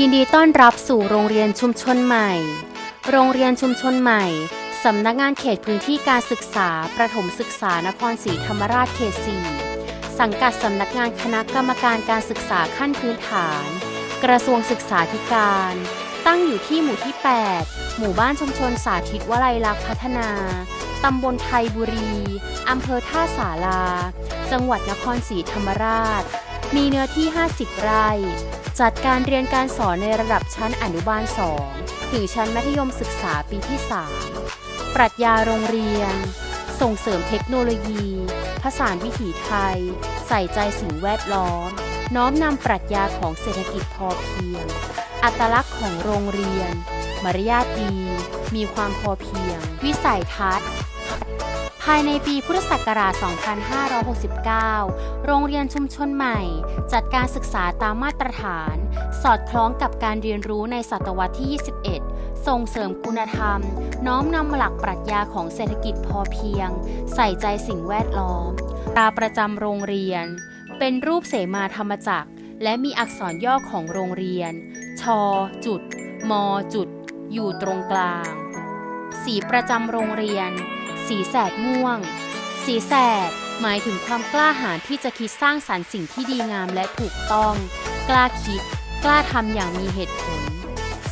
ยินดีต้อนรับสู่โรงเรียนชุมชนใหม่ โรงเรียนชุมชนใหม่ สำนักงานเขตพื้นที่การศึกษา ประถมศึกษานครศรีธรรมราชเขต 4 สังกัดสำนักงานคณะกรรมการการศึกษาขั้นพื้นฐาน กระทรวงศึกษาธิการ ตั้งอยู่ที่หมู่ที่ 8 หมู่บ้านชุมชนสาธิตวลัยลักษณ์พัฒนา ตำบลไทยบุรี อำเภอท่าสารา จังหวัดนครศรีธรรมราช มีเนื้อที่ 50 ไร่ จัดการเรียนการสอนในระดับชั้นอนุบาล 2 ถึงชั้นมัธยมศึกษาปีที่ 3 ปรัชญาโรงเรียน ส่งเสริมเทคโนโลยีผสานวิถีไทย ใส่ใจสิ่งแวดล้อม น้อมนำปรัชญาของเศรษฐกิจพอเพียง อัตลักษณ์ของโรงเรียน มารยาทดี มีความพอเพียง วิสัยทัศน์ ภายในปีพุทธศักราช 2569 โรงเรียนชุมชนใหม่ จัดการศึกษาตามมาตรฐาน สอดคล้องกับการเรียนรู้ในศตวรรษที่ 21 ส่งเสริมคุณธรรม น้อมนำหลักปรัชญาของเศรษฐกิจพอเพียง ใส่ใจสิ่งแวดล้อมตราประจำโรงเรียน เป็นรูปเสมาธรรมจักร และมีอักษรย่อของโรงเรียน ช จุด ม จุด อยู่ตรงกลาง สีประจำโรงเรียน สีแสดม่วง สีแสดหมายถึงความกล้าหาญที่จะคิดสร้างสรรค์สิ่งที่ดีงามและถูกต้อง กล้าคิด กล้าทำอย่างมีเหตุผล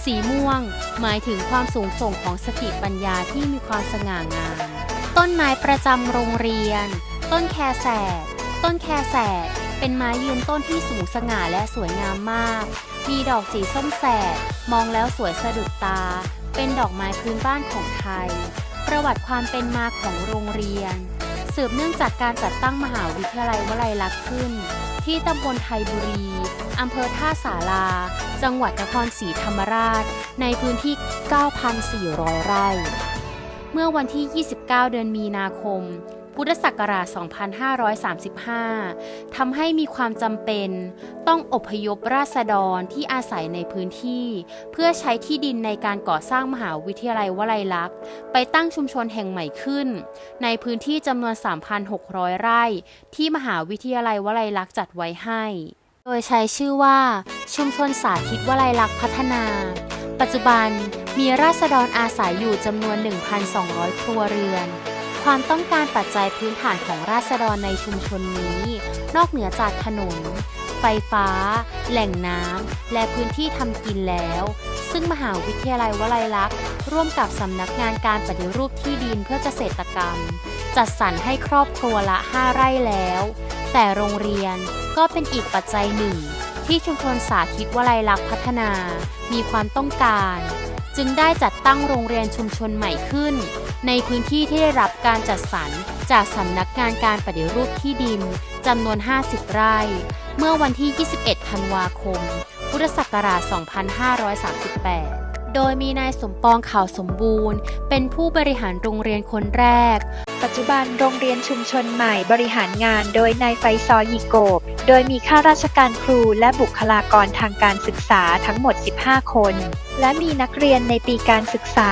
สีม่วง หมายถึงความสูงส่งของสติปัญญาที่มีความสง่างาม ต้นไม้ประจำโรงเรียน ต้นแคแสด ต้นแคแสด เป็นไม้ยืนต้นที่สูงสง่าและสวยงามมาก มีดอกสีส้มแสด มองแล้วสวยสะดุดตา เป็นดอกไม้พื้นบ้านของไทย ประวัติความเป็นมาของโรงเรียน สืบเนื่องจากการจัดตั้งมหาวิทยาลัยวลัยลักษณ์ขึ้น ที่ตำบลไทยบุรีอำเภอท่าสารา จังหวัดนครศรีธรรมราช ในพื้นที่ 9,400 ไร่ เมื่อวันที่ 29 เดือนมีนาคม พุทธศักราช 2535 ทำให้มีความจำเป็นต้องอพยพราษฎรที่อาศัยในพื้นที่ เพื่อใช้ที่ดินในการก่อสร้างมหาวิทยาลัยวลัยลักษณ์ ไปตั้งชุมชนแห่งใหม่ขึ้น ในพื้นที่จำนวน 3,600 ไร่ ที่มหาวิทยาลัยวลัยลักษณ์จัดไว้ให้ โดยใช้ชื่อว่า ชุมชนสาธิตวลัยลักษณ์พัฒนา ปัจจุบันมีราษฎรอาศัยอยู่จำนวน 1,200 ครัวเรือน ความต้องการปัจจัยพื้นฐานของราษฎรในชุมชนนี้ นอกเหนือจากถนน ไฟฟ้า แหล่งน้ำ และพื้นที่ทำกินแล้ว ซึ่งมหาวิทยาลัยวลัยลักษณ์ร่วมกับสำนักงานการปฏิรูปที่ดินเพื่อเกษตรกรรม จัดสรรให้ครอบครัวละ 5 ไร่แล้ว แต่โรงเรียนก็เป็นอีกปัจจัยหนึ่ง ที่ชุมชนสาธิตวลัยลักษณ์พัฒนา มีความต้องการ จึงได้จัดตั้งโรงเรียนชุมชนใหม่ขึ้น ในพื้นที่ที่ได้รับการจัดสรรจากสำนักงานการปฏิรูปที่ดินจำนวน 50 ไร่ เมื่อวันที่ 21 ธันวาคม พุทธศักราช 2538 โดยมีนายสมปองข่าวสมบูรณ์ เป็นผู้บริหารโรงเรียนคนแรก ปัจจุบันโรงเรียนชุมชนใหม่บริหารงานโดยนายไฟซอยิโกบ โดยมีข้าราชการครูและบุคลากรทางการศึกษาทั้งหมด 15 คน และมีนักเรียนในปีการศึกษา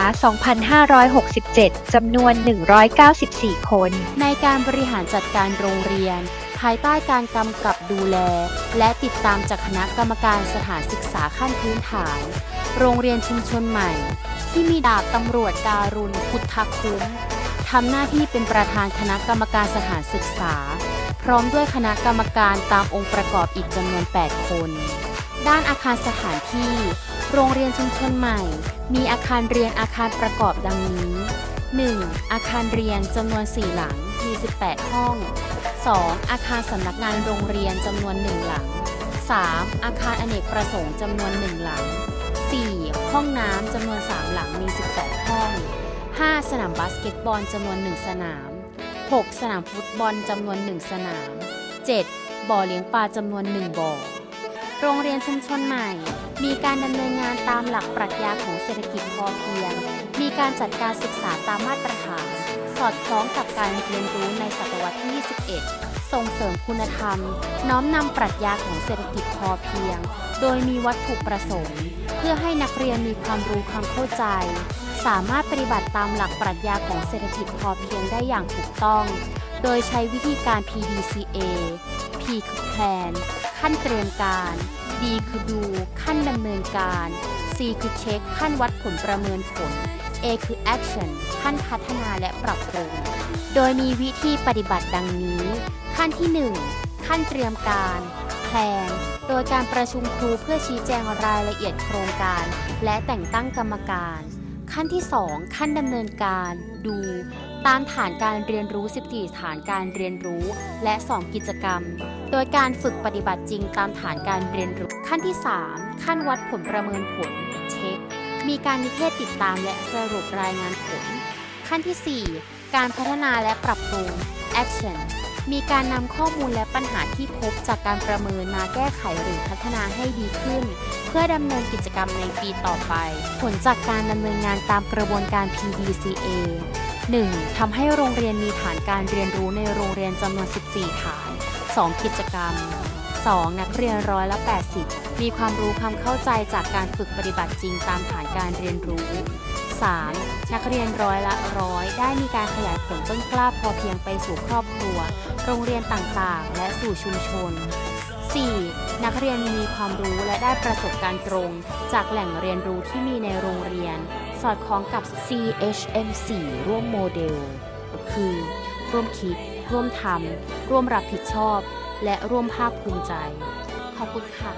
2567 จำนวน 194 คน ในการบริหารจัดการโรงเรียน ภายใต้การกำกับดูแล และติดตามจากคณะกรรมการสถานศึกษาขั้นพื้นฐาน โรงเรียนชุมชนใหม่ ที่มีดาบตำรวจการุณพุทธคุ้ม ทำหน้าที่เป็นประธานคณะกรรมการสถานศึกษา พร้อมด้วยคณะกรรมการตามองค์ประกอบอีกจำนวน 8 คน ด้านอาคารสถานที่ โรงเรียนชุมชนใหม่ มีอาคารเรียนอาคารประกอบดังนี้ 1. อาคารเรียนจำนวน 4 หลังมี18 ห้อง 2. อาคารสำนักงานโรงเรียนจำนวน 1 หลัง 3. อาคารอเนกประสงค์จำนวน 1 หลัง 4. ห้องน้ำจำนวน 3 หลังมี 12 ห้อง 5. สนามบาสเกตบอลจำนวน 1 สนาม 6. สนามฟุตบอลจำนวน 1 สนาม 7. บ่อเลี้ยงปลาจำนวน 1 บ่อ โรงเรียนชุมชนใหม่ มีการดำเนินงานตามหลักปรัชญาของเศรษฐกิจพอเพียง มีการจัดการศึกษาตามมาตรฐาน สอดคล้องกับการเรียนรู้ในศตวรรษที่ 21 ส่งเสริมคุณธรรม น้อมนำปรัชญาของเศรษฐกิจพอเพียง โดยมีวัตถุประสงค์ เพื่อให้นักเรียนมีความรู้ความเข้าใจ สามารถปฏิบัติตามหลักปรัชญาของเศรษฐกิจพอเพียงได้อย่างถูกต้อง โดยใช้วิธีการ PDCA P คือ Plan ขั้นเตรียมการ D คือดู ขั้นดำเนินการ C คือเช็ค ขั้นวัดผลประเมินผล A คือ action ขั้นพัฒนาและปรับปรุง โดยมีวิธีปฏิบัติดังนี้ ขั้นที่ 1 ขั้นเตรียมการแพลนโดยการประชุมครูเพื่อชี้แจงรายละเอียดโครงการ และแต่งตั้งกรรมการ ขั้นที่ 2 ขั้นดำเนินการดู ตามฐานการเรียนรู้ 14 ฐานการเรียนรู้ และ 2 กิจกรรม โดยการฝึกปฏิบัติจริงตามฐานการเรียนรู้ ขั้นที่ 3 ขั้นวัดผลประเมินผล เช็ค มีการนิเทศติดตามและสรุปรายงานผล ขั้นที่ 4 การพัฒนาและปรับปรุง action มีการนำข้อมูลและปัญหาที่พบจากการประเมินมาแก้ไขหรือพัฒนาให้ดีขึ้น เพื่อดำเนินกิจกรรมในปีต่อไป ผลจากการดำเนินงานตามกระบวนการ PDCA 1. ทำให้โรงเรียนมีฐานการเรียนรู้ในโรงเรียนจำนวน 14 ฐาน 2. กิจกรรม 2. นักเรียนร้อยละ 80 มีความรู้ความเข้าใจจากการฝึกปฏิบัติจริงตามฐานการเรียนรู้ 3. นักเรียนร้อยละร้อยได้มีการขยายผลต้นกล้าพอเพียงไปสู่ครอบครัว โรงเรียนต่างๆ และสู่ชุมชน 4. นักเรียนมีความรู้และได้ประสบการณ์ตรง จากแหล่งเรียนรู้ที่มีในโรงเรียน สอดคล้องกับ CHM4 ร่วมโมเดล คือ ร่วมคิด ร่วมทำร่วมรับผิดชอบ และร่วมภาคภูมิใจ ขอบคุณค่ะ